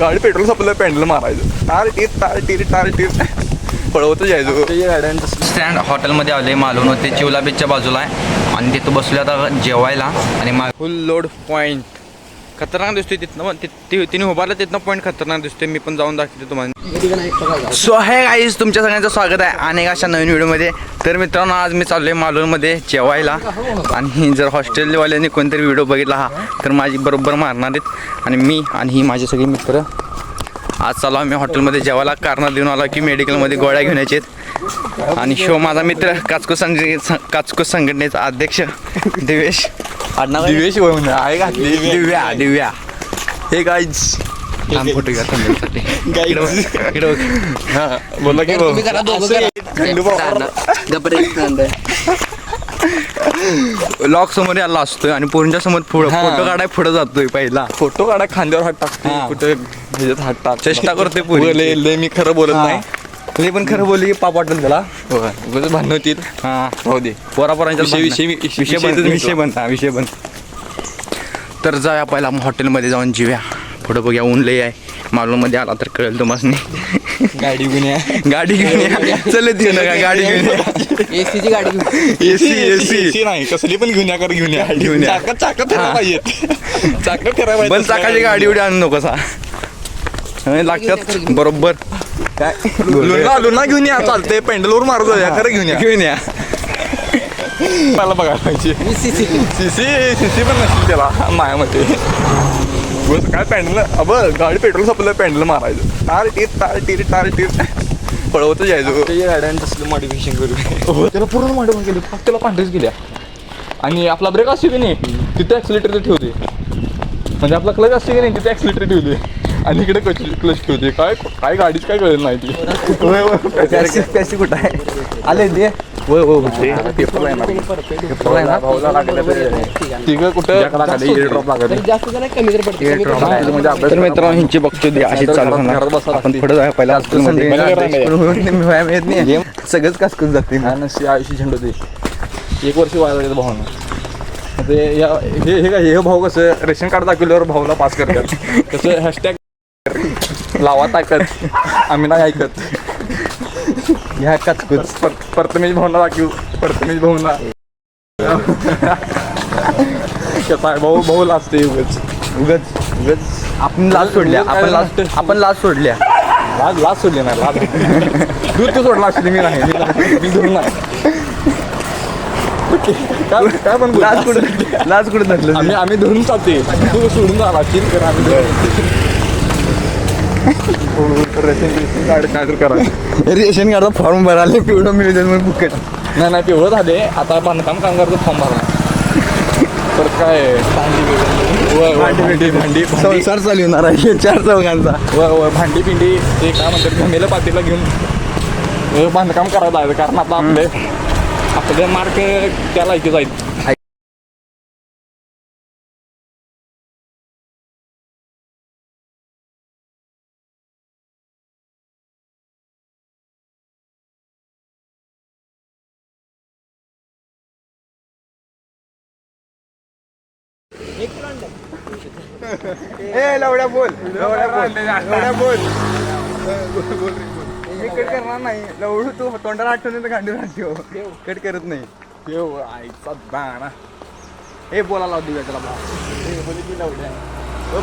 गाडी पेट्रोल संपलं पेंडल मारायचं. टार टीर टार टीर टार टीर पळवत जायचो स्टँड हॉटेलमध्ये आले मालवण होते चिवला बीचच्या बाजूला आहे. आणि तिथं बसलो आता जेवायला आणि फुल लोड पॉईंट खतरनाक दिसतोय तिथनं तिने उभारलं तिथनं पॉईंट खतरनाक दिसतोय. मी पण जाऊन दाखवते तुम्हाला. सो आहे गाईज तुमच्या सगळ्यांचं स्वागत आहे. अनेक अशा नवीन व्हिडिओमध्ये तर मित्रांनो आज मी चाललोय मालूरमध्ये जेवायला. आणि जर हॉस्टेलवाल्यांनी कोणतरी व्हिडिओ बघितला हा तर माझी बरोबर मारणार आहेत. आणि मी आणि ही माझे सगळे मित्र आज चालू आम्ही हॉटेलमध्ये जेवायला. कारण देऊन आला की मेडिकलमध्ये गोळ्या घेऊन यायचे आणि शो माझा मित्र काचको संघ काचको संघटनेचा अध्यक्ष देवेश. आडनाव काय? दिवेश होय म्हणे आहे घातली दिव्या दिव्या हे गाईज लहान फोटो घ्या संघटनेसाठी इकडं बघ, इकडं बघ. हा बोला की भाऊ. असं आहे. खंडू भाऊ. लॉक समोर यायला असतोय आणि पोरींच्या समोर पुढं हा. फोटो काढाय पुढे जातोय पहिला फोटो काढा खांद्यावर हात टाकते हा. कुठे ह्याच्यात हात टाक चेष्टा करतोय पोरी. लय मी खरं बोलत नाही तुझी पण खरं बोलली की पाप वाटेल त्याला. उगाच भांडण होतील. हा. राहू दे. पोरा पोरांच्या विषय- विषय- विषय विषय बन विषय मिटवा. बन हा विषय बन तर जाऊया पहिला मग हॉटेलमध्ये जाऊन जेव्या पुढं बघूया ऊन लय आहे. मालवणमध्ये आला तर कळेल तुम्हाला गाडी घेऊन या. गाडी घेऊन या. चलत येऊ नका गाडी घेऊन या. एसीची गाडी एसी एसी एसी नाही कसली पण घेऊन या कर घेऊन या. घेऊन या. चाकं चाकं फिरायला हा. पाहिजेत. चाकं फिरायला पाहिजे पण चाकाची गाडी एवढी आणू नको सा लागतात. बरोबर. काय? लुना लुना घेऊन या चालते पेंडलवर मारतो या खरं घेऊन या. घेऊन या. मला बघायला पाहिजे. सीसी सीसी सीसी पण नसतील त्याला. मायामध्ये बस काय पॅन्डल अब गाडी पेट्रोल संपलं पॅन्डल मारायचं. टार टीर टार टीर टार टीर. पळवत जायचो. गाड्यानं तसलं मॉडिफिकेशन करू. हो त्याला पूर्ण मॉडल केलं. फक्त त्याला पांढरीच गेल्या आणि आपला ब्रेक असतो की नाही तिथे ॲक्सिलेटर ठेवते म्हणजे आपला क्लच असते की नाही तिथे ॲक्सिलेटर ठेवते आणि इकडे क्लच क्लच ठेवते. काय काय गाडीच काय कळत नाही ती. होय, होय. पॅसी पॅसी कुठं आहे? आले दे होय हो येणार भाऊला लागलं तरी तिघं कुठं? ड्रॉप लागत नाही. जास्त जरा कमी तर पडते कमी तर म्हणजे म्हणजे तर मित्रांनो ह्यांची बघतो दे अशी चालू होणार. आपण. पुढे जाऊया पहिला येत नाही. सगळंच कासकून जाते हा नशी आयुष्य झेंडू दे एक वर्ष वाया भावानं ते या हे हे काय हे भाऊ कसं रेशन कार्ड दाखवल्यावर भाऊला पास करतात. कसं हॅशटॅग लावा ताकद आम्ही नाही ऐकत. ह्या काचकूच पर- प्रथमेश भाऊला दाखवू. प्रथमेश भाऊला कसा आहे? भाऊ भाऊ लाजते उगच. उगच उगच. आपण लाज सोडल्या. आपण लाज आपण लाज सोडल्या. लाज लाज सोडली नाही लाज दूध तू सोडला असली मी नाही. मी नाही. मी दूर नाही. काय काय पण बोल. लाज कुठं लाज कुठं धरलं आम्ही आम्ही धरून चालते तू सोडून झाला चिल कर आम्ही धरून रेशन कार्ड काय करा रेशन कार्डचा फॉर्म भरायला पिवडं मिळेल मग फुकट नाही नाही पिवळं झाले आता बांधकाम कामगारचं फॉर्म भरला तर काय? भांडी भांडी संसार चालू होणार आहे. चार चौघांचा. वय, भांडी पिंडी ते काय म्हणतात घमेलं पातीला घेऊन. बांधकाम करायला जायचं कारण आता आपले आपले मार्क त्याला इथे जाईल. ए लवड्या बोल. लवड्या बोल. लवड्या बोल. मी कट करणार नाही. लवडू तू तोंडाला आठवण तर गांडी ठेव. कट करत नाही. देव आईचा दाणा. ए बोला लाव दिव्या त्याला. हे बोली की लवड्या.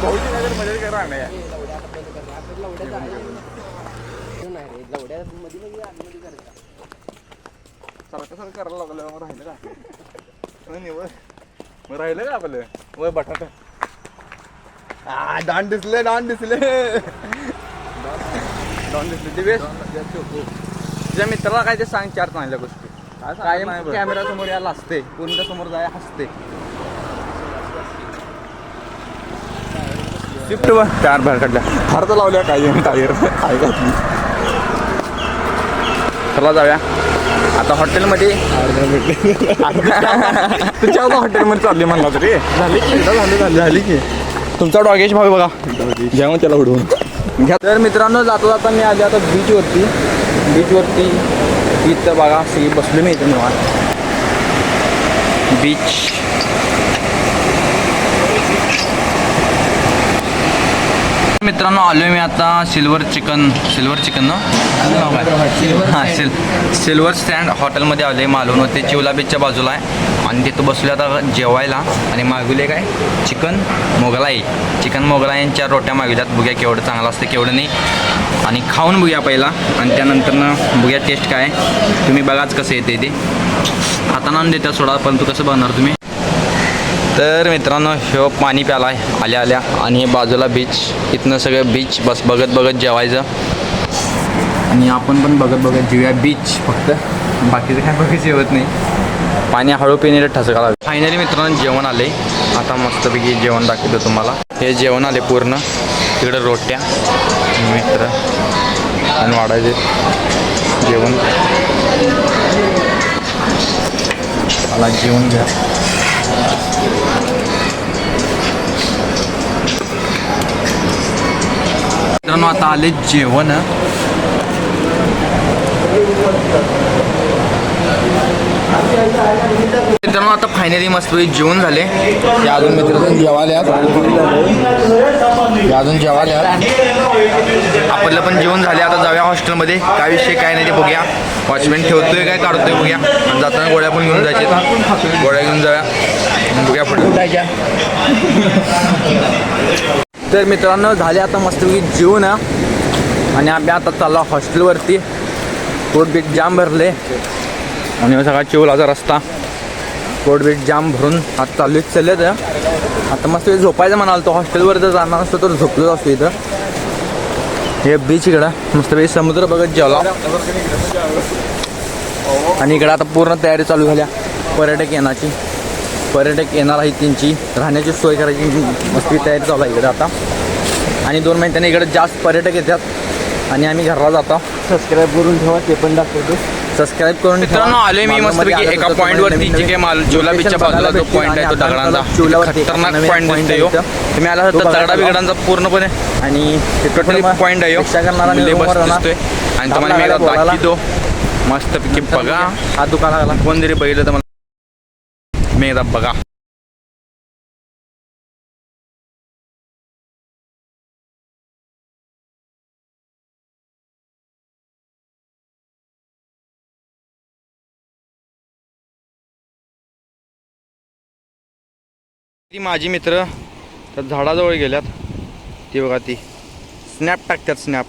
भाऊची नजर मदत करा नाही सारखं सारखं करायला लागलं राहिलं का? हो वय. मग राहिलं का आपलं? वय बटाटा. आ, डान दिसले डान दिसले. डान दिसले. दिवेश तुझ्या मित्राला काय ते सांग चार चांगल्या गोष्टी. काय सांगत कायम नाही बरं. कॅमेरा समोर यायला असते कोणत्या समोर जाय हसते. शिफ्ट वर. चार बाहेर काढल्या. फार तर लावल्या काय टायर काय घातली चला जाऊया. आता हॉटेलमध्ये तुझ्या हॉटेलमध्ये चालली म्हणला तरी. झाली की? झाली झाली. झाली की. तुमचा डॉगेश भाऊ बघा. घ्या मग त्याला उडवून. घ्या. तर मित्रांनो जाता जाता मी आले आता बीचवरती बीचवरती इथं बघा सगळी बसले मी इथं निवांत. बीच मित्रांनो आलो मी आता सिल्वर चिकन सिल्वर चिकन ना? हां सिल सिल्वर स्टँड हॉटेलमध्ये आले मालवण ते चिवला बीचच्या बाजूला आहे. आणि तिथं बसलो आता जेवायला. आणि मागवले काय? चिकन मोगलाई. चिकन मोगलाई यांच्या रोट्या मागविल्यात. बघ्या केवढं चांगलं असतं केवढं नाही. आणि खाऊन बघूया पहिला. आणि त्यानंतरनं बघ्या टेस्ट काय आहे. तुम्ही बघाच कसं येते ते. हाताना देता सोडा परंतु कसं बघणार तुम्ही? तर मित्रांनो ह्यो पाणी प्याला आहे आल्या आल्या. आणि हे बाजूला बीच इथनं सगळं बीच बस बघत बघत जेवायचं. आणि आपण पण बघत बघत जेवूया बीच फक्त. बाकीचं काय बघत जेवत नाही. पाणी हळू पिणे ठसका लागलं. फायनली मित्रांनो जेवण आले. आता मस्तपैकी जेवण दाखवतो तुम्हाला. हे जेवण आले पूर्ण. तिकडं रोट्या मित्र आणि वाढायचे जेवण. मला जेवण घ्या. मित्रांनो आता आले जेवण. मित्रांनो आता फायनली मस्त जेवण झाले. ते अजून मित्र जेवायला अजून जेवाल्या आपलं पण जेवण झाले आता जाऊया हॉस्टेलमध्ये. काय विषय काय नाही ते बघूया. वॉचमॅन ठेवतोय काय काढतोय बघूया. आणि जाताना गोळ्या पण घेऊन जायचे गोळ्या घेऊन जाऊया. बघूया पुढे. तर मित्रांनो झाले आता मस्तपैकी जेवण आणि आम्ही आता चाललो हॉस्टेलवरती. पोट बीट जाम भरले. आणि हो, सगळा चिवलाचा रस्ता. पोट बीट जाम भरून आता चालू चालले आता मस्त झोपायचं म्हणाल तो हॉस्टेलवर जर जाणार असतो तर झोपलोच असतो इथं. हे बीच इकडं मस्तपैकी समुद्र बघत जेवला. आणि इकडं आता पूर्ण तयारी चालू झाल्या पर्यटक येण्याची. पर्यटक येणार आहेत त्यांची. राहण्याची सोय करायची मस्ती तयारी चालू आहे इकडे आता. आणि दोन महिन्याने इकडे जास्त पर्यटक येतात. आणि आम्ही घरला जातो. सबस्क्राईब करून ठेवा ते पण दाखवतो. सबस्क्राईब करून मित्रांनो आलोय मी मस्तपैकी एका पॉईंट वरती जे काही माल चिवला बीचच्या बाजूला जो पॉईंट आहे तो दगडांचा. खतरनाक पॉईंट दिसतोय ह्यो. तुम्ही आला तर दगडा बिगडांचा पूर्णपणे आणि टोटली पॉईंट आहे मारणार. दिसतोय. आणि तुम्हाला मी. दाखवतो. मस्तपैकी बघा. हात दुखायला लागला. कोण जरी बघितलं तर मला मी एकदा बघा ती माझी मित्र त्या झाडाजवळ गेल्यात. ती बघा ती. स्नॅप टाकतात स्नॅप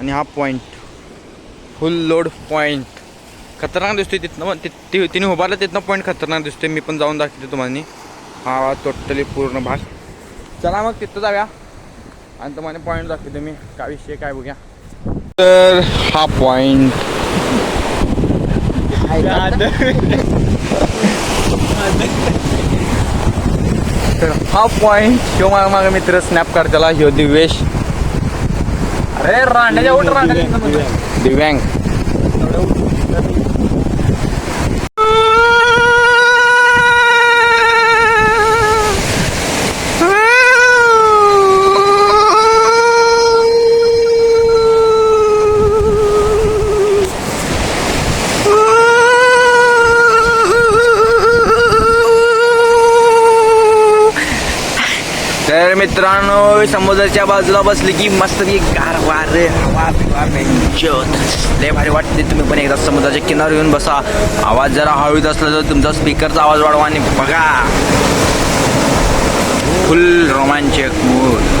आणि हा पॉईंट फुल लोड पॉईंट खतरनाक दिसतोय तिथनं. पण ति- ति- तिने उभारलं तिथनं पॉईंट खतरनाक दिसतोय. मी पण जाऊन दाखवते तुम्हाला हा टोटली पूर्ण भाग. चला मग तिथं जाऊया. आणि तुम्हाला पॉईंट दाखवते मी. काय विषय काय बघूया. तर हा पॉईंट तर हा पॉईंट ह्यो माझा माझा मित्र स्नॅप काढताला ह्यो दिवेश अरे रांड्याच्या दिव्यांग. मित्रांनो समुद्राच्या बाजूला बसले की मस्त की गार वार हवा लय भारी वाटते. तुम्ही पण एकदा समुद्राच्या किनार येऊन बसा. आवाज जरा हळूच असला तर तुमचा स्पीकरचा आवाज वाढवा आणि बघा. फुल रोमांचक मूड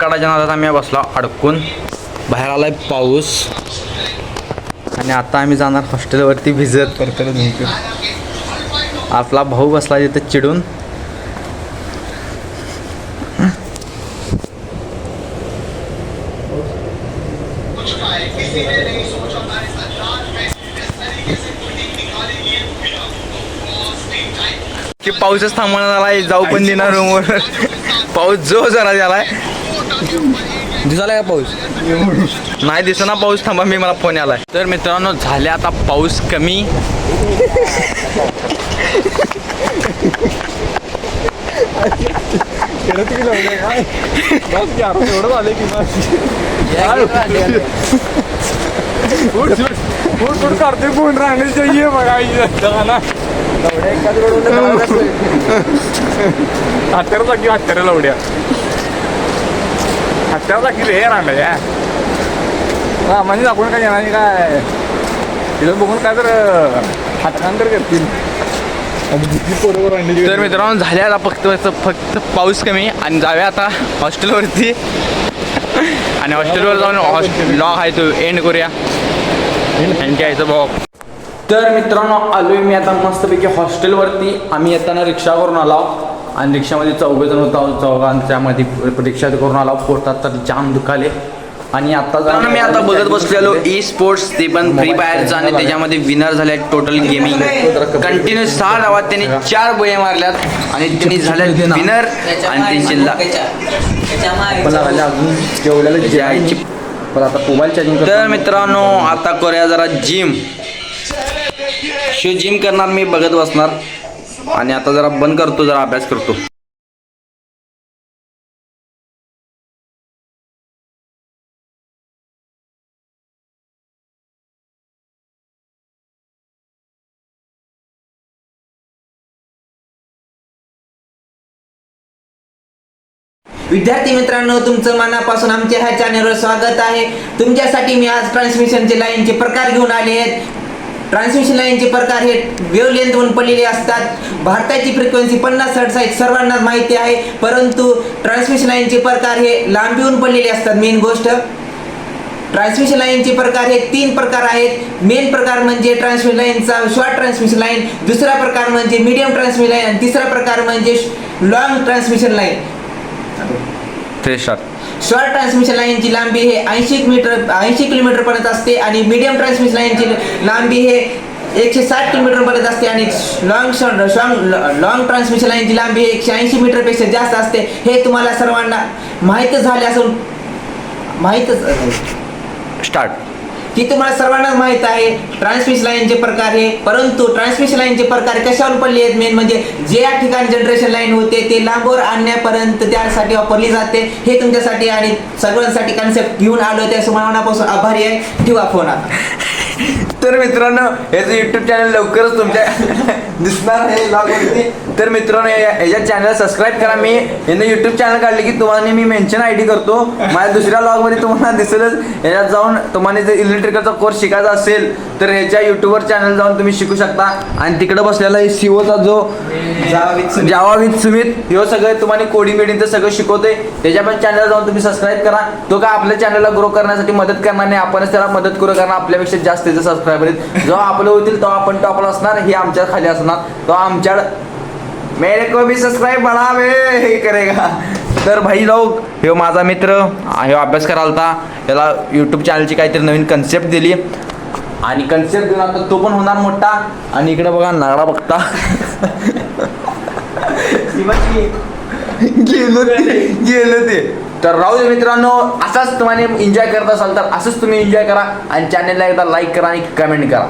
काढायच्या नादात आम्ही बसलो अडकून. बाहेर आलाय पाऊस. आणि आता आम्ही जाणार हॉस्टेलवरती भिजत आपला भाऊ बसला तिथं चिडून. की पाऊसच थांबवण्यात आलाय. जाऊ पण देणार रूमवर पाऊस जो जरा झालाय. दिसायला का पाऊस? नाही दिसना पाऊस थांबा मी मला फोन आलाय तर मित्रांनो झाले आता पाऊस कमी. खेळत की लावलंय काय बस की आता एवढं झालं की बस उठ उठ उठ उठ काढते फोन राहण्याची चाहिए बघा ना हत्यारा जागी हत्यारा लावड्या. हत्यारा जागी रे राहण्या हा म्हणजे आपण काय येणार नाही काय? तिथं बघून काय तर हातकान तर करतील आणि किती तर मित्रांनो झाले आता फक्त फक्त पाऊस कमी आणि जाऊया आता हॉस्टेलवरती. आणि हॉस्टेलवर जाऊन हॉस्टेल लॉग आहे तो एंड करूया. आणखी यायचं भाऊ तर मित्रांनो आलोय मी आता मस्तपैकी हॉस्टेलवरती. आम्ही येताना रिक्षा करून आलो. आणि रिक्षामध्ये चौघजण होता. चौघांच्यामध्ये रिक्षा करून आलो. पोटात तर जाम दुखाले. आणि आता जरा मी आता बघत बसलेलो ई स्पोर्ट्स ते पण फ्री फायरचं आणि त्याच्यामध्ये विनर झाले टोटल गेमिंग कंटिन्यू सहा डावात त्यांनी चार बळे मारल्यात आणि त्यांनी झाले विनर आणि अजून जेवलेलं जायची पण आता मोबाईल चार्जिंग तर मित्रांनो आता करूया जरा जिम शिव जिम करणार मी बघत बसणार. आणि आता जरा बंद करतो जरा अभ्यास करतो. विद्यार्थी मित्रांनो तुमचं मनापासून आमच्या ह्या चॅनलवर स्वागत आहे. तुमच्यासाठी मी आज ट्रान्समिशनचे लाईनचे प्रकार घेऊन आले आहेत. ट्रान्समिशन लाईनचे प्रकार हे वेव लेंथवरून पडलेले असतात. भारताची फ्रिक्वेन्सी पन्नास हर्ट्स आहे सर्वांनाच माहिती आहे. परंतु ट्रान्समिशन लाईनचे प्रकार हे लांबीहून पडलेले असतात. मेन गोष्ट. ट्रान्समिशन लाईनचे प्रकार हे तीन प्रकार आहेत. मेन प्रकार म्हणजे ट्रान्समिशन लाईनचा शॉर्ट ट्रान्समिशन लाईन दुसरा प्रकार म्हणजे मीडियम ट्रान्समिशन लाईन आणि तिसरा प्रकार म्हणजे long transmission line short transmission लाईनची लांबी हे ऐंशी मीटर ऐंशी किलोमीटर पर्यंत असते आणि मीडियम ट्रान्समिशन लाईनची लांबी हे एकशे साठ किलोमीटर पर्यंत असते आणि लॉंग शॉर्ट लॉंग ट्रान्समिशन लाईनची लांबी हे एकशे ऐंशी मीटरपेक्षा जास्त असते. हे तुम्हाला सर्वांना माहीतच झाले असून माहीतच स्टार्ट की तुम्हाला सर्वांनाच माहीत आहे ट्रान्समिशन लाईनचे प्रकार हे. परंतु ट्रान्समिशन लाईनचे प्रकार कशावर पडले आहेत? मेन म्हणजे जे या ठिकाणी जनरेशन लाईन होते ते लांबवर आणण्यापर्यंत त्यासाठी वापरली जाते. हे तुमच्यासाठी आणि सर्वांसाठी कन्सेप्ट घेऊन आलो त्या मनापासून आभारी आहे. ठेवा फोन आता. तर मित्रांनो याचं युट्यूब चॅनल लवकरच तुमच्या दिसणार आहे तर मित्रांनो या- याच्या चॅनल सबस्क्राईब करा. मी यानं युट्यूब चॅनल काढले की तुम्हाला मी मेन्शन आय डी करतो. माझ्या दुसऱ्या vlog मध्ये तुम्हाला दिसेलच. याच्यात जाऊन तुम्हाला जर इलेक्ट्रिकलचा कोर्स शिकायचा असेल तर ह्याच्या युट्यूबवर चॅनल जाऊन तुम्ही शिकू शकता. आणि तिकडे बसलेला सीओचा जो जावा विथ सुमित ह्यो सगळं तुम्हाला कोडिंग बिडिंग सगळं शिकवते त्याच्या पण चॅनल जाऊन तुम्ही सबस्क्राईब करा. तो काय आपल्या चॅनलला ग्रो करण्यासाठी मदत करणार नाही. आपणच त्याला मदत करू कारण आपल्यापेक्षा जास्त त्याचे सबस्क्रायबर आहेत. जेव्हा आपलं होतील तेव्हा आपण टॉपला असणार हे आमच्या खाली असणार. तो आमच्या मेरे को भी सब्सक्राइब बढ़ावे हे करेगा. तर भाई लोक ह्यो माझा मित्र ह्यो अभ्यास करायला होता त्याला यूट्यूब चॅनलची काहीतरी नवीन कन्सेप्ट दिली. आणि कन्सेप्ट देऊन आता तो पण होणार मोठा. आणि इकडे बघा नागडा बघता. गेलो ते गेलो ते. तर राहू दे मित्रांनो असाच तुम्हाला एन्जॉय करत असाल तर असंच तुम्ही एन्जॉय करा आणि चॅनलला एकदा लाईक करा आणि कमेंट करा.